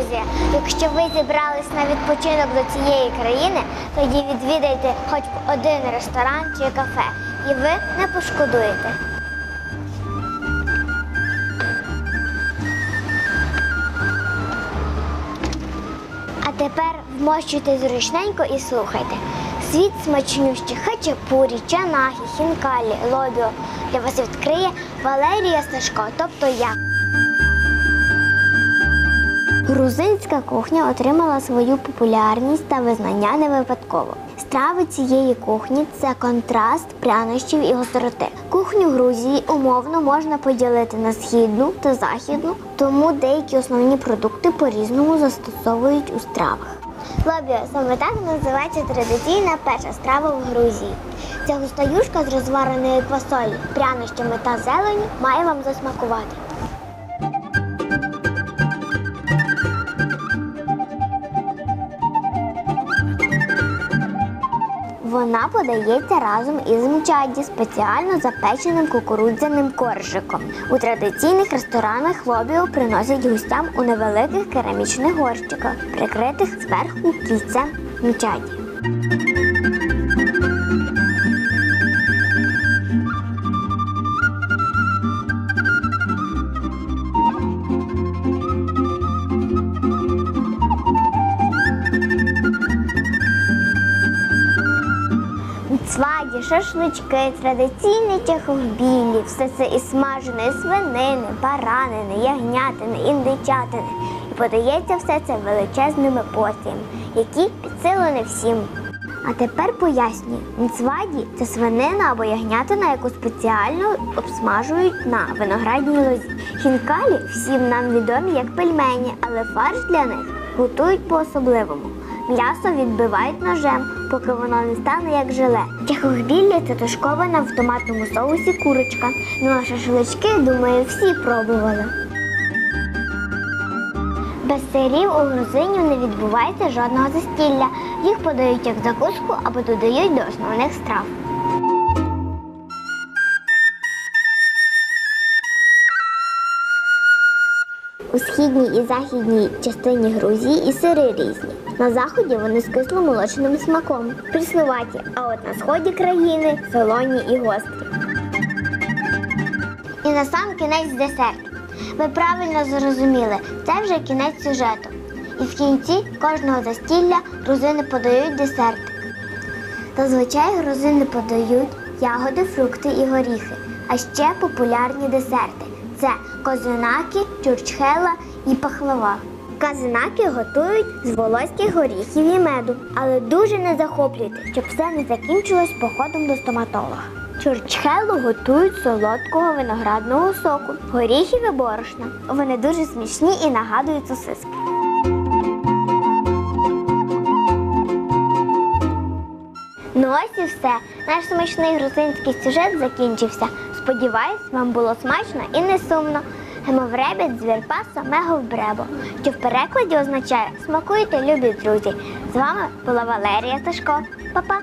Грузія. Якщо ви зібрались на відпочинок до цієї країни, тоді відвідайте хоч б один ресторан чи кафе, і ви не пошкодуєте. А тепер вмощуйте зручненько і слухайте. Світ смачнющих хачапурі, чанахи, хінкалі, лобіо для вас відкриє Валерія Сташко, тобто я. Грузинська кухня отримала свою популярність та визнання не випадково. Страви цієї кухні це контраст прянощів і гостроти. Кухню Грузії умовно можна поділити на східну та західну, тому деякі основні продукти по-різному застосовують у стравах. Лобіо саме так називається традиційна перша страва в Грузії. Ця густа юшка з розвареної квасолі, прянощами та зеленю має вам засмакувати. Вона подається разом із мчаді, спеціально запеченим кукурудзяним коржиком. У традиційних ресторанах лобіо приносять гостям у невеликих керамічних горщиках, прикритих зверху кільцем мчаді. Цваді, шашлички, традиційні тяховбілі, все це із смаженої свинини, баранини, ягнятини, індичатини. І подається все це величезними порціями, які під силу не всім. А тепер пояснюю, мцваді це свинина або ягнятина, яку спеціально обсмажують на виноградній лозі. Хінкалі всім нам відомі як пельмені, але фарш для них готують по-особливому. М'ясо відбивають ножем, поки воно не стане як желе. Тяхогбілля це тушкована в томатному соусі курочка. Ну а шашлички, думаю, всі пробували. Без сирів у грузинів не відбувається жодного застілля. Їх подають як закуску або додають до основних страв. У східній і західній частині Грузії і сири різні. На заході вони з кисломолочним смаком, пріснуваті, а от на сході країни солоні і гострі. І на сам кінець десерт. Ви правильно зрозуміли, це вже кінець сюжету. І в кінці кожного застілля грузини подають десертик. Зазвичай грузини подають ягоди, фрукти і горіхи, а ще популярні десерти це козинаки, чурчхела і пахлава. Казинаки готують з волоських горіхів і меду, але дуже не захоплюйте, щоб все не закінчилось походом до стоматолога. Чурчхелу готують солодкого виноградного соку, горіхів і борошна. Вони дуже смішні і нагадують сосиски. Ну ось і все. Наш смачний грузинський сюжет закінчився. Сподіваюсь, вам було смачно і не сумно. Гемовребіт звірпа меговбребо, вбребо, що в перекладі означає смакуйте, любі друзі. З вами була Валерія Сашко. Па-па!